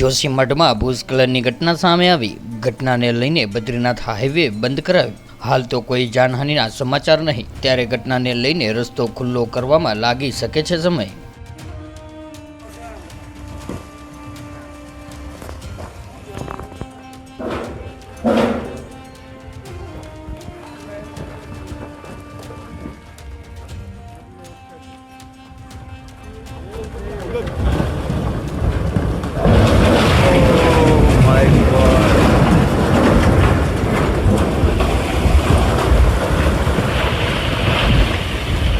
જોશીમઠમાં ભૂસ્ખલનની ઘટના સામે આવી ઘટનાને લઈને બદ્રીનાથ હાઈવે બંધ કરાવ્યો હાલ તો કોઈ જાનહાનિના સમાચાર નહીં ત્યારે ઘટનાને લઈને રસ્તો ખુલ્લો કરવામાં લાગી શકે છે સમય